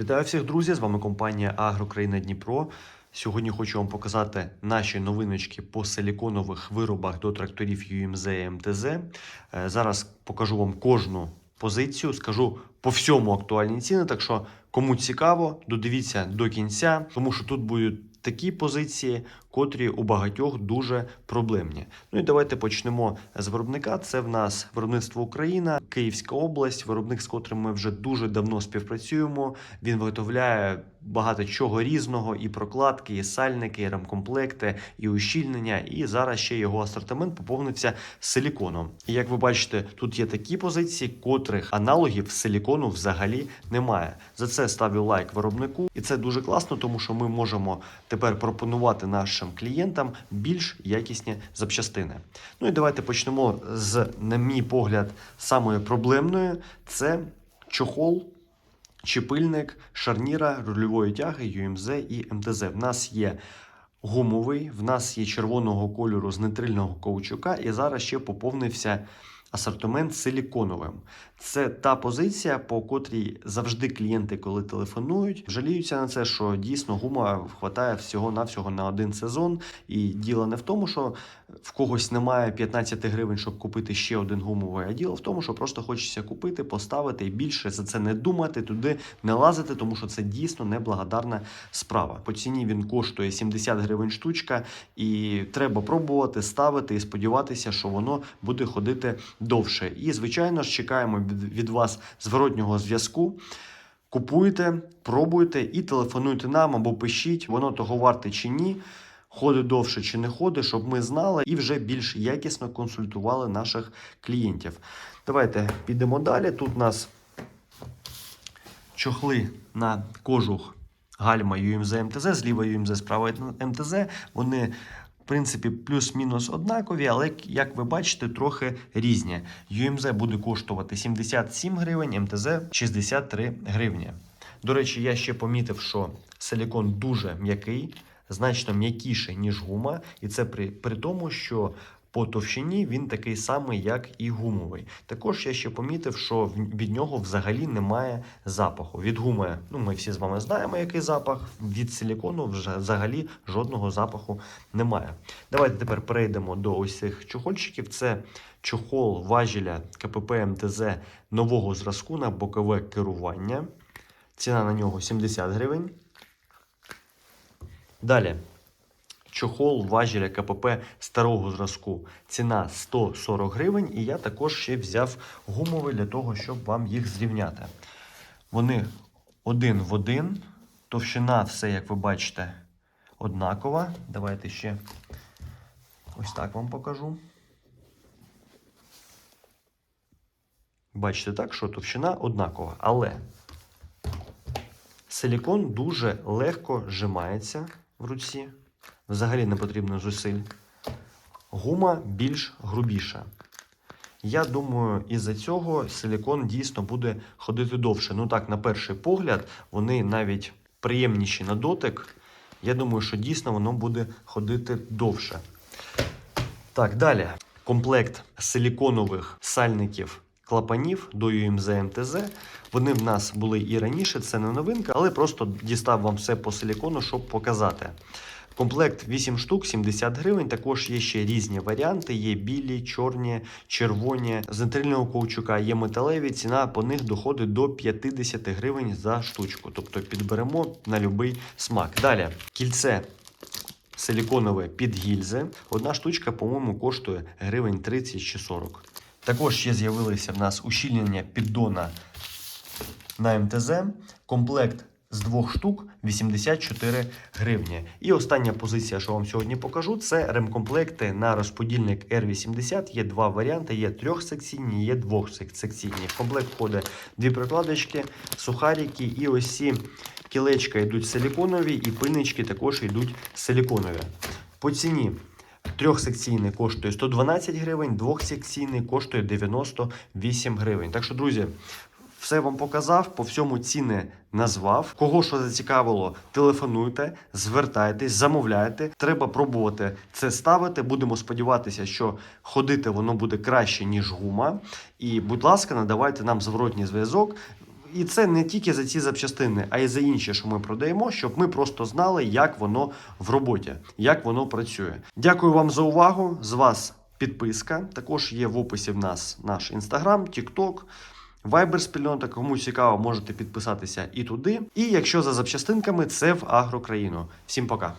Вітаю всіх, друзі! З вами компанія Агрокраїна Дніпро. Сьогодні хочу вам показати наші новиночки по силіконових виробах до тракторів UMZ і МТЗ. Е, Зараз покажу вам кожну позицію, скажу по всьому актуальні ціни. Так що, кому цікаво, додивіться до кінця, тому що тут будуть такі позиції, котрі у багатьох дуже проблемні. Ну і давайте почнемо з виробника. Це в нас виробництво Україна, Київська область, виробник, з котрим ми вже дуже давно співпрацюємо. Він виготовляє багато чого різного: і прокладки, і сальники, і ремкомплекти, і ущільнення. І зараз ще його асортимент поповнився силіконом. І як ви бачите, тут є такі позиції, котрих аналогів силікону взагалі немає. За це ставлю лайк виробнику, і це дуже класно, тому що ми можемо тепер пропонувати нашим клієнтам більш якісні запчастини. Ну і давайте почнемо з, на мій погляд, самої проблемної це чохол. Чепильник шарніра рульової тяги UMZ і МТЗ. В нас є гумовий, в нас є червоного кольору з нейтрильного каучука, і зараз ще поповнився асортимент силіконовим. Це та позиція, по котрій завжди клієнти, коли телефонують, жаліються на це, що дійсно гума вистачає всього-навсього на один сезон. І діло не в тому, що в когось немає 15 гривень, щоб купити ще один гумовий, а діло в тому, що просто хочеться купити, поставити і більше за це не думати, туди не лазити, тому що це дійсно неблагодарна справа. По ціні він коштує 70 гривень штучка, і треба пробувати ставити і сподіватися, що воно буде ходити довше. І звичайно ж чекаємо від, вас зворотнього зв'язку. Купуйте, пробуйте і телефонуйте нам або пишіть, воно того варте чи ні. Ходить довше чи не ходить, щоб ми знали і вже більш якісно консультували наших клієнтів. Давайте підемо далі. Тут у нас чохли на кожух гальма UMZ МТЗ, зліва UMZ, справа МТЗ. Вони, принципі, плюс-мінус однакові, але, як ви бачите, трохи різні. UMZ буде коштувати 77 гривень, МТЗ 63 гривні. До речі, я ще помітив, що силікон дуже м'який, значно м'якіший, ніж гума, і це при, при тому, що по товщині він такий самий, як і гумовий. Також я ще помітив, що від нього взагалі немає запаху. Від гуми, ну ми всі з вами знаємо, який запах. Від силікону взагалі жодного запаху немає. Давайте тепер перейдемо до ось цих чохольчиків. Це чохол важеля КПП МТЗ нового зразку на бокове керування. Ціна на нього 70 гривень. Далі. Чохол важеля КПП старого зразку. Ціна 140 гривень. І я також ще взяв гумовий для того, щоб вам їх зрівняти. Вони один в один. Товщина, все, як ви бачите, однакова. Давайте ще ось так вам покажу. Бачите так, що товщина однакова. Але силікон дуже легко зжимається в руці. Взагалі не потрібно зусиль. Гума більш грубіша. Я думаю, із-за цього силікон дійсно буде ходити довше. Ну так, на перший погляд, вони навіть приємніші на дотик. Я думаю, що дійсно воно буде ходити довше. Так, далі. Комплект силіконових сальників клапанів до UMZ МТЗ. Вони в нас були і раніше, це не новинка, але просто дістав вам все по силікону, щоб показати. Комплект 8 штук, 70 гривень. Також є ще різні варіанти: є білі, чорні, червоні. З нейтрильного ковчука є металеві. Ціна по них доходить до 50 гривень за штучку. Тобто підберемо на будь-який смак. Далі кільце силіконове під гільзи. Одна штучка, по-моєму, коштує гривень 30 чи 40. Також ще з'явилися в нас ущільнення піддона на МТЗ. Комплект з двох штук 84 гривні. І остання позиція, що вам сьогодні покажу, це ремкомплекти на розподільник R80. Є два варіанти: є трьохсекційні, є двохсекційні. В комплект входить дві прикладочки, сухарики і ось ці кілечка йдуть силіконові, і пильнички також йдуть силіконові. По ціні трьохсекційний коштує 112 гривень, двохсекційний коштує 98 гривень. Так що, друзі, все вам показав, по всьому ціни назвав. Кого що зацікавило, телефонуйте, звертайтесь, замовляйте. Треба пробувати це ставити. Будемо сподіватися, що ходити воно буде краще ніж гума. І, будь ласка, надавайте нам зворотній зв'язок. І це не тільки за ці запчастини, а й за інші, що ми продаємо, щоб ми просто знали, як воно в роботі, як воно працює. Дякую вам за увагу. З вас підписка. Також є в описі в нас наш інстаграм, тікток. Вайбер-спільнота, комусь цікаво, можете підписатися і туди. І якщо за запчастинками, це в Агрокраїну. Всім пока.